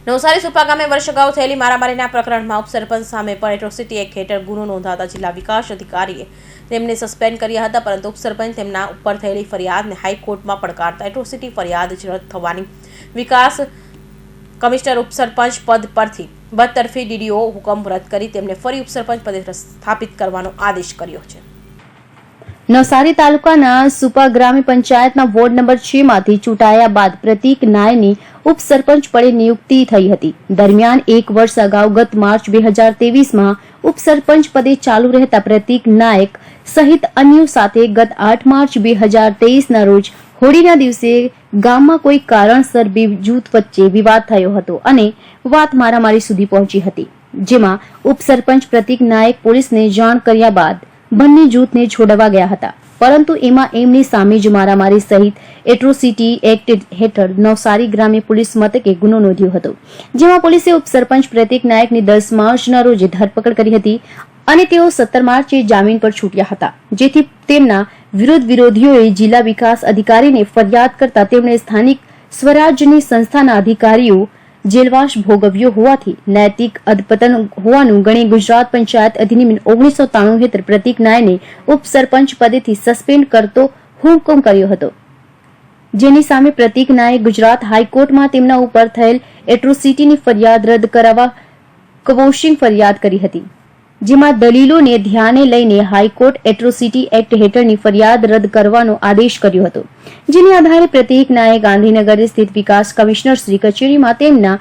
નવસારી સુપા ગામે વર્ષ અગાઉ થયેલી મારામારીના પ્રકરણમાં ઉપસરપંચ સામે પણ એટ્રોસિટી એક્ટ હેઠળ ગુનો નોંધાતા જિલ્લા વિકાસ અધિકારીએ તેમને સસ્પેન્ડ કર્યા હતા, પરંતુ ઉપસરપંચ તેમના ઉપર થયેલી ફરિયાદને હાઈકોર્ટમાં પડકારતા એટ્રોસિટી ફરિયાદ રદ થવાની. વિકાસ કમિશનર ઉપસરપંચ પદ પરથી બદતરફી ડીડીઓ હુકમ રદ કરી તેમને ફરી ઉપસરપંચ પદે સ્થાપિત કરવાનો આદેશ કર્યો છે. નવસારી તાલુકાના સુપા ગ્રામ્ય પંચાયતના વોર્ડ નંબર છ માંથી ચૂંટાયા બાદ પ્રતિક નાયની ઉપસરપંચ પદે નિયુક્તિ થઈ હતી. દરમિયાન એક વર્ષ અગાઉ ગત માર્ચ બે હજાર તેવીસમાં ઉપસરપંચ પદે ચાલુ રહેતા પ્રતિક નાયક સહિત અન્યો સાથે ગત આઠ માર્ચ બે હજાર તેવીસના રોજ હોળીના દિવસે ગામમાં કોઈ કારણસર બે જૂથ વચ્ચે વિવાદ થયો હતો અને વાત મારામારી સુધી પહોંચી હતી. જેમાં ઉપસરપંચ પ્રતીક નાયક પોલીસને જાણ કર્યા બાદ બંને જૂથને છોડવા ગયા હતા. પરંતુ એમાં એમની સામે જ મારામારી સહિત એટ્રોસિટી એક્ટ હેઠળ નવસારી ગ્રામે પોલીસ મથકે ગુનો નોંધ્યો હતો, જેમાં પોલીસે ઉપસરપંચ પ્રતિક નાયકની દસ માર્ચના રોજ ધરપકડ કરી હતી અને તેઓ સત્તર માર્ચે જામીન પર છૂટ્યા હતા, જેથી તેમના વિરોધ વિરોધીઓએ જિલ્લા વિકાસ અધિકારીને ફરિયાદ કરતા તેમણે સ્થાનિક સ્વરાજ્યની સંસ્થાના અધિકારીઓ જેલવાસ ભોગવ્યો હોવાથી નૈતિક અધપતન હોવાનું ગણી ગુજરાત પંચાયત અધિનિયમ ઓગણીસો ત્રાણું હેઠળ પ્રતિક નાયને ઉપસરપંચ પદેથી સસ્પેન્ડ કરતો હુકમ કર્યો હતો. જેની સામે પ્રતિક નાયે ગુજરાત હાઈકોર્ટમાં તેમના ઉપર થયેલ એટ્રોસિટીની ફરિયાદ રદ કરાવવા કવોશિંગ ફરિયાદ કરી હતી. જેમાં દલીલોને ધ્યાને લઈને હાઈકોર્ટ એટ્રોસિટી એક્ટ હેઠળની ફરિયાદ રદ કરવાનો આદેશ કર્યો હતો. જેને આધારે પ્રતીક નાયે ગાંધીનગર સ્થિત વિકાસ કમિશનર શ્રી કચેરીમાં તેમના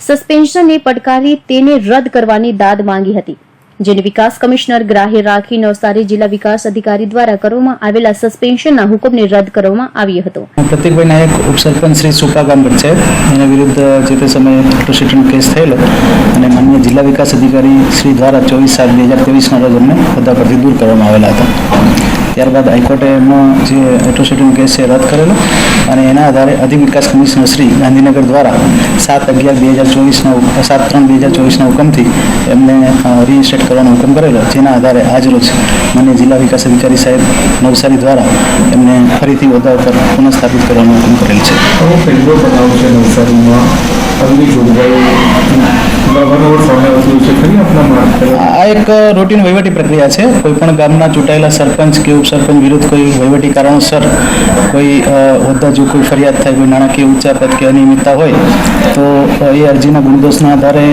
સસ્પેન્શનને પડકારી તેને રદ કરવાની દાદ માંગી હતી. જેને વિકાસ કમિશનર ગ્રાહ્ય રાખી નવસારી જિલ્લા વિકાસ અધિકારી દ્વારા કરવામાં આવેલા સસ્પેન્શનના હુકમને રદ કરવામાં આવ્યો હતો. પ્રતિકભાઈ નાયક ઉપસરપંચ શ્રી સુપા ગામ પંચાયત એના વિરુદ્ધ જે તે સમયે એટ્રોસિટીનો કેસ થયેલો અને માન્ય જિલ્લા વિકાસ અધિકારી શ્રી દ્વારા ચોવીસ સાત બે હજાર ત્રેવીસના રોજ અમને બધા પરથી દૂર કરવામાં આવેલા હતા. ત્યારબાદ હાઈકોર્ટે એમનો જે એટ્રોસિટીનો કેસ છે રદ કરેલો અને એના આધારે અધિક વિકાસ કમિશનર શ્રી ગાંધીનગર દ્વારા સાત અગિયાર બે હજાર ચોવીસના સાત ત્રણ બે હજાર ચોવીસના હુકમથી એમને રીઇન્સ્ટેટ કરવાનો હુકમ કરેલો. જેના આધારે આજરોજ મને જિલ્લા વિકાસ અધિકારી સાહેબ નવસારી દ્વારા એમને ફરીથી હોદ્દા ઉપર પુનઃસ્થાપિત કરવાનો હુકમ કરેલ છે. પહેલો નવસારીમાં આ એક રૂટીન વહીવટી પ્રક્રિયા છે. કોઈ પણ ગામના ચૂંટાયેલા સરપંચ કે ઉપસરપંચ વિરુદ્ધ કોઈ વહીવટી કારણોસર કોઈ હોદ્દા જો કોઈ ફરિયાદ થાય, કોઈ નાણાકીય ઉચ્ચાપદ કે અનિયમિતતા હોય, તો એ અરજીના ગુણદોષના આધારે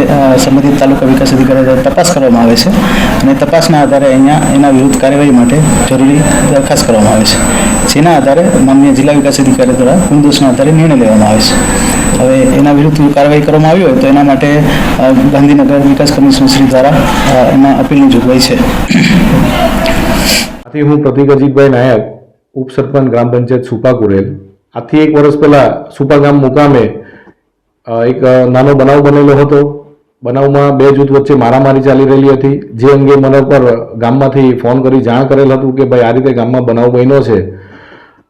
સંબંધિત તાલુકા વિકાસ અધિકારી દ્વારા તપાસ કરવામાં આવે છે. અને તપાસના આધારે અહીંયા એના વિરુદ્ધ કાર્યવાહી માટે જરૂરી દરખાસ્ત કરવામાં આવે છે. જેના આધારે માનનીય જિલ્લા વિકાસ અધિકારી દ્વારા ગુણદોષના આધારે નિર્ણય લેવામાં આવે છે. હવે એના વિરુદ્ધ કાર્યવાહી કરવામાં આવી હોય તો એના માટે ગાંધીનગર વિકાસ કમિશન શ્રી દ્વારા એના અપીલની જોગવાઈ છે. આથી હું પ્રતિક અજીતભાઈ નાયક, ઉપસરપંચ ગ્રામ પંચાયત સુપા કુરેલ. આથી એક વર્ષ પહેલા સુપા ગામ મુકામે એક નાનો બનાવ બનેલો હતો. બનાવમાં બે જૂથ વચ્ચે મારામારી ચાલી રહેલી હતી. જે અંગે મને પર ગામમાંથી ફોન કરી જાણ કરેલ હતું કે ભાઈ આ રીતે ગામમાં બનાવ બન્યો છે.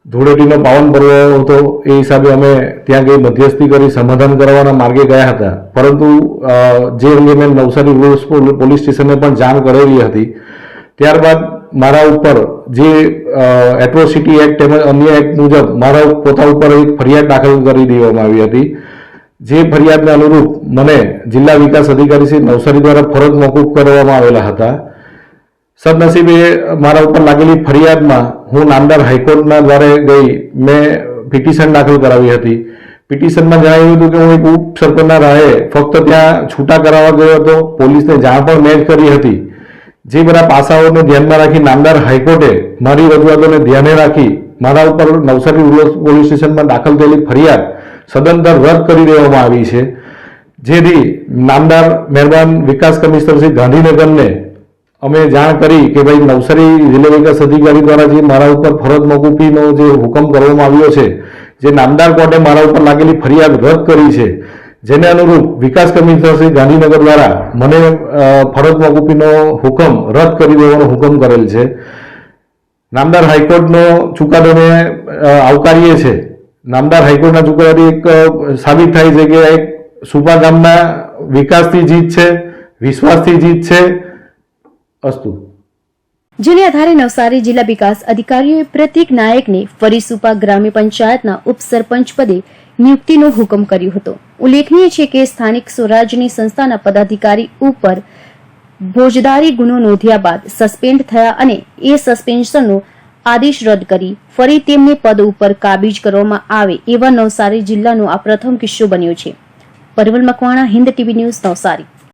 ધૂળેટીનો પાવન પર્વ હતો એ હિસાબે અમે ત્યાં ગઈ મધ્યસ્થી કરી સમાધાન કરવાના માર્ગે ગયા હતા. પરંતુ જે અંગે મેં નવસારી રૂરલ પોલીસ સ્ટેશને પણ જાણ કરેલી હતી. ત્યારબાદ મારા ઉપર જે એટ્રોસિટી એક્ટ તેમજ અન્ય એક્ટ મુજબ મારા પોતા ઉપર એક ફરિયાદ દાખલ કરી દેવામાં આવી હતી. જે ફરિયાદને અનુરૂપ મને જિલ્લા વિકાસ અધિકારી શ્રી નવસારી દ્વારા ફરજ મોકૂફ કરવામાં આવેલા હતા. સદનસીબે મારા ઉપર લાગેલી ફરિયાદમાં હું નામદાર હાઈકોર્ટના દ્વારે ગઈ, મેં પિટિશન દાખલ કરાવી હતી. પિટિશનમાં જણાવ્યું હતું કે હું એક ઉપ સરપંચના રાહે ફક્ત ત્યાં છૂટા કરાવવા ગયો હતો, પોલીસને જાણ પણ મેં જ કરી હતી. જે બધા પાસાઓને ધ્યાનમાં રાખી નામદાર હાઈકોર્ટે મારી રજૂઆતોને ધ્યાને રાખી મારા ઉપર નવસારી પોલીસ સ્ટેશનમાં દાખલ થયેલી ફરિયાદ સદંતર રદ કરી દેવામાં આવી છે. જેથી નામદાર મહેરબાન વિકાસ કમિશનર શ્રી ગાંધીનગરને અમે જાણ કરી કે ભાઈ નવસારી જિલ્લા વિકાસ અધિકારી દ્વારા જે મારા ઉપર ફરજ મોકૂફીનો જે હુકમ કરવામાં આવ્યો છે, જે નામદાર કોર્ટે મારા ઉપર લાગેલી ફરિયાદ રદ કરી છે, જેને અનુરૂપ વિકાસ કમિશનર શ્રી ગાંધીનગર દ્વારા મને ફરજ મોકૂફીનો હુકમ રદ કરી દેવાનો હુકમ કરેલ છે. નામદાર હાઈકોર્ટનો ચુકાદોને આવકારીએ છે. નામદાર હાઈકોર્ટના ચુકાદાથી એક સાબિત થાય છે કે એક સુપા ગામના વિકાસથી જીત છે વિશ્વાસથી જીત છે અસ્તુ જેને આધારે નવસારી જિલ્લા વિકાસ અધિકારીઓએ પ્રતિક નાયકને ફરી સુપા ગ્રામ્ય પંચાયતના ઉપસરપંચ પદે નિયુક્તિનો હુકમ કર્યો હતો. ઉલ્લેખનીય છે કે સ્થાનિક સ્વરાજની સંસ્થાના પદાધિકારી ઉપર ભોજદારી ગુનો નોંધ્યા બાદ સસ્પેન્ડ થયા અને એ સસ્પેન્શનનો આદેશ રદ કરી ફરી તેમને પદ ઉપર કાબીજ કરવામાં આવે એવા નવસારી જિલ્લાનો આ પ્રથમ કિસ્સો બન્યો છે. Parval Makwana, Hind TV news, Navsari.